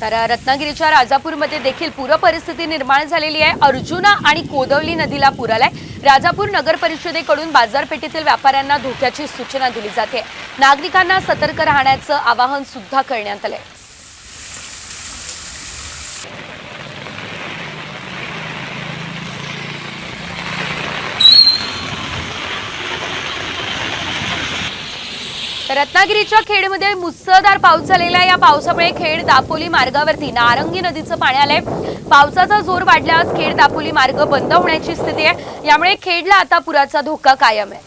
तर रत्नागिरीच्या राजापूरमध्ये देखील पूर परिस्थिती निर्माण झालेली आहे. अर्जुना आणि कोदवली नदीला पूर आलाय. राजापूर नगर परिषदेकडून बाजारपेठेतील व्यापाऱ्यांना धोक्याची सूचना दिली जाते. नागरिकांना सतर्क राहण्याचं आवाहन सुद्धा करण्यात आलंय. रत्नागिरीच्या खेडमध्ये मुसळधार पाऊस झालेला आहे. या पावसामुळे खेड दापोली मार्गावरती नारंगी नदीचं पाणी आलंय. पावसाचा जोर वाढल्यास खेड दापोली मार्ग बंद होण्याची स्थिती आहे. यामुळे खेडला आता पुराचा धोका कायम आहे.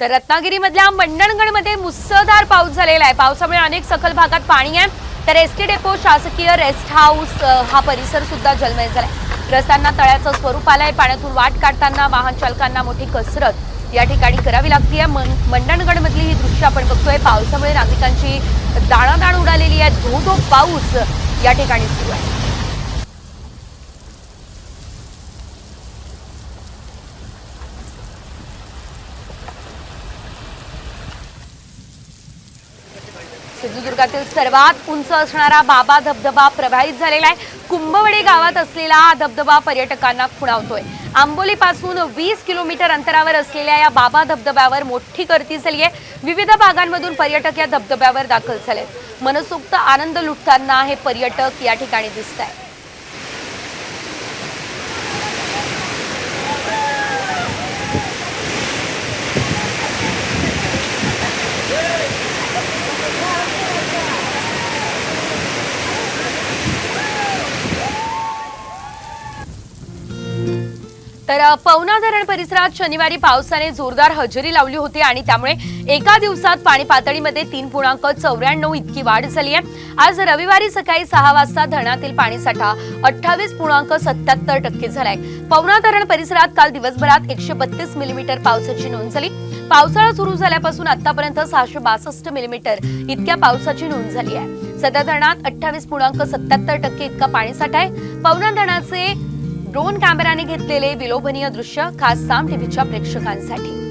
तर रत्नागिरीमधल्या मंडणगडमध्ये मुसळधार पाऊस झालेला आहे. पावसामुळे अनेक सखल भागात पाणी आहे. तर एस टी डेपो शासकीय रेस्ट हाऊस हा परिसर सुद्धा जलमय झालाय. रस्त्यांना तळ्याचं स्वरूप आलंय पाण्यातून वाट काढताना वाहन चालकांना मोठी कसरत या ठिकाणी करावी लागते मन- मंडणगडमधली ही दृश्य आपण बघतोय. पावसामुळे नागरिकांची दाणादाण उडालेली आहे. धो धो पाऊस या ठिकाणी सुरू आहे. सिंधुदुर्गातील सर्वात उंच असणारा बाबा धबधबा प्रभावित झालेला आहे. कुंभवडी गावात असलेला हा धबधबा पर्यटकांना खुणावतोय. आंबोलीपासून वीस किलोमीटर अंतरावर असलेल्या या बाबा धबधब्यावर मोठी गर्दी झाली आहे विविध भागांमधून पर्यटक या धबधब्यावर दाखल झालेत. मनसोक्त आनंद लुटताना हे पर्यटक या ठिकाणी दिसत आहेत तर पवना धरण परिसरात शनिवारी पावसाने जोरदार हजेरी लावली होती आणि त्यामुळे एका दिवसात पाणी पातळीमध्ये तीन पूर्णांक चौऱ्याण्णव इतकी वाढ झाली आहे. आज रविवारी सकाळी सहा वाजता धरणातील पाणीसाठा अठ्ठावीस पूर्णांक सत्याहत्तर टक्के झालाय. पवना धरण परिसरात काल दिवसभरात एकशे बत्तीस मिलीमीटर पावसाची नोंद झाली. पावसाळा सुरू झाल्यापासून आतापर्यंत सहाशे बासष्ट मिलीमीटर इतक्या पावसाची नोंद झाली आहे. सध्या धरणात अठ्ठावीस पूर्णांक सत्याहत्तर टक्के इतका पाणीसाठा आहे. पवना धरणाचे ड्रोन कॅमेराने घेतलेले विलोभनीय दृश्य खास साम टीव्हीच्या प्रेक्षकांसाठी.